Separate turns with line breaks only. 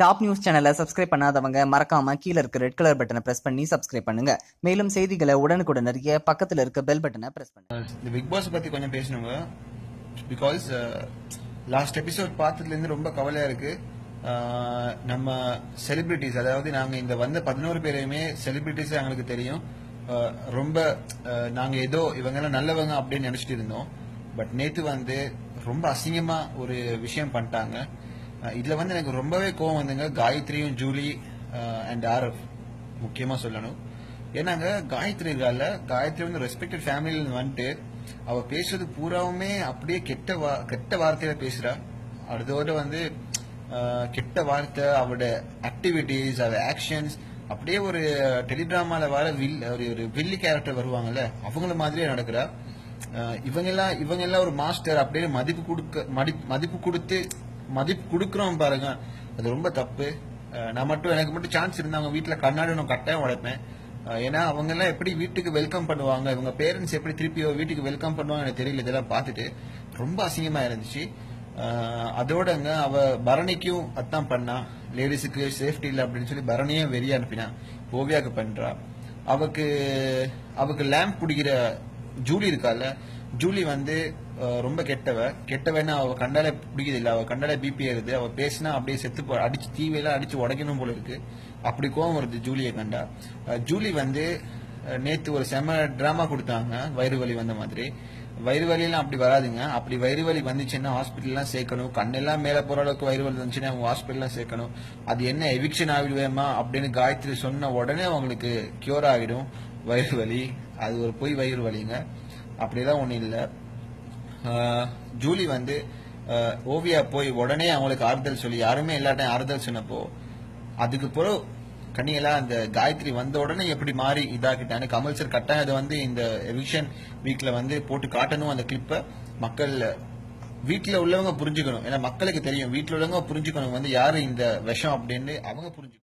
Top news சேனலை subscribe பண்ணாதவங்க மறக்காம கீழே இருக்க ரெட் கலர் பட்டனை பிரஸ் பண்ணி சப்ஸ்கிரைப் பண்ணுங்க. மேலும் செய்திகளை உடனுக்குடன் அறிய பக்கத்துல இருக்க பெல் பட்டனை பிரஸ் பண்ணுங்க.
Uh, இந்த பிக் பாஸ் பத்தி கொஞ்சம் பேசணுங்க. பிகாஸ் லாஸ்ட் எபிசோட் பார்த்ததுலேருந்து ரொம்ப கவலையா இருக்கு. Uh, நம்ம செலிபிரிட்டிஸ் அதாவது நாங்க இந்த வந்த பதினோரு பேரையுமே செலிபிரிட்டிஸ் எங்களுக்கு தெரியும். Uh, ரொம்ப நாங்க ஏதோ இவங்க எல்லாம் நல்லவங்க அப்படின்னு நினைச்சிட்டு இருந்தோம். பட் நேத்து வந்து ரொம்ப அசிங்கமா ஒரு விஷயம் பண்ணிட்டாங்க. இதில் வந்து எனக்கு ரொம்பவே கோவம் வந்துங்க. காயத்ரியும் ஜூலி அண்ட் ஆர்எஃப் முக்கியமாக சொல்லணும். ஏன்னாங்க காயத்ரி இருக்கால காயத்ரி வந்து ரெஸ்பெக்டட் ஃபேமிலியில் வந்துட்டு அவள் பேசுறது பூராவுமே அப்படியே கெட்ட வா- கெட்ட வார்த்தையில பேசுறா. அதோட வந்து கெட்ட வார்த்தை அவட ஆக்டிவிட்டிஸ் அவ ஆக்ஷன்ஸ் அப்படியே ஒரு டெலிடிராமால வர வில் ஒரு ஒரு வில்லி கேரக்டர் வருவாங்கல்ல அவங்கள மாதிரியே நடக்கிறா. இவங்க எல்லாம் இவங்க எல்லாம் ஒரு மாஸ்டர் அப்படியே மதிப்பு கொடுக்க மதி- மதிப்பு கொடுத்து மதிப்பு கொடுக்குறோம் பாருங்க. அது ரொம்ப தப்பு. நான் மட்டும் எனக்கு மட்டும் சான்ஸ் இருந்தால் அவங்க வீட்டில் கண்ணாடி நான் கட்டாயம் உடைப்பேன். ஏன்னா அவங்க எல்லாம் எப்படி வீட்டுக்கு வெல்கம் பண்ணுவாங்க? இவங்க பேரண்ட்ஸ் எப்படி திருப்பி வீட்டுக்கு வெல்கம் பண்ணுவாங்க எனக்கு தெரியல. இதெல்லாம் பார்த்துட்டு ரொம்ப அசிங்கமா இருந்துச்சு. அதோடங்க அவ பரணிக்கும் அதான் பண்ணா. லேடிஸுக்கு சேஃப்டி இல்லை அப்படின்னு சொல்லி பரணியும் வெளியே அனுப்பினா. ஓவியாவுக்கு பண்றா. அவக்கு அவக்கு லேம்ப் பிடிக்கிற ஜூலி இருக்கால ஜூலி வந்து ரொம்ப கெட்டவ. கெட்டவன்னு அவ கண்டாலே பிடிக்குது இல்ல அவ கண்டாலே பிபி ஏறுது அவ பேசினா அப்படியே செத்து போ அடிச்சு தீவையெல்லாம் அடிச்சு உடைக்கணும் போல இருக்கு. அப்படி கோவம் வருது ஜூலியை கண்டா. ஜூலி வந்து நேத்து ஒரு செம டிராமா கொடுத்தாங்க. வயிறு வலி வந்த மாதிரி. வயிறு வலியெல்லாம் அப்படி வராதுங்க. அப்படி வயிறு வலி வந்துச்சுன்னா ஹாஸ்பிட்டல்லாம் சேர்க்கணும். கண்ணெல்லாம் மேல போற அளவுக்கு வயிறு வலி வந்துச்சுன்னா அவங்க ஹாஸ்பிட்டல்லாம் சேர்க்கணும். அது என்ன எவிக்ஷன் ஆகிடுவேமா அப்படின்னு காயத்ரி சொன்ன உடனே அவங்களுக்கு கியூர் ஆகிடும். வயிறு வலி. அது ஒரு பொய் வயிறு வலிங்க. அப்படிலாம் ஒன்றும் இல்லை. ஜூலி வந்து ஓவியா போய் உடனே அவங்களுக்கு ஆறுதல் சொல்லி யாருமே எல்லாட்டையும் ஆறுதல் சொன்னப்போ அதுக்கு பிறகு கண்ணியெல்லாம் அந்த காயத்ரி வந்த உடனே எப்படி மாறி இதாக்கிட்டாங்க கமல் சார் கட்டாயம் அதை வந்து இந்த எவிக்ஷன் வீக்ல வந்து போட்டு காட்டணும் அந்த கிளிப்பை மக்கள் வீட்டில் உள்ளவங்க புரிஞ்சுக்கணும். ஏன்னா மக்களுக்கு தெரியும் வீட்டில் உள்ளவங்க புரிஞ்சுக்கணும். வந்து யாரு இந்த விஷம் அப்படின்னு அவங்க புரிஞ்சுக்கணும்.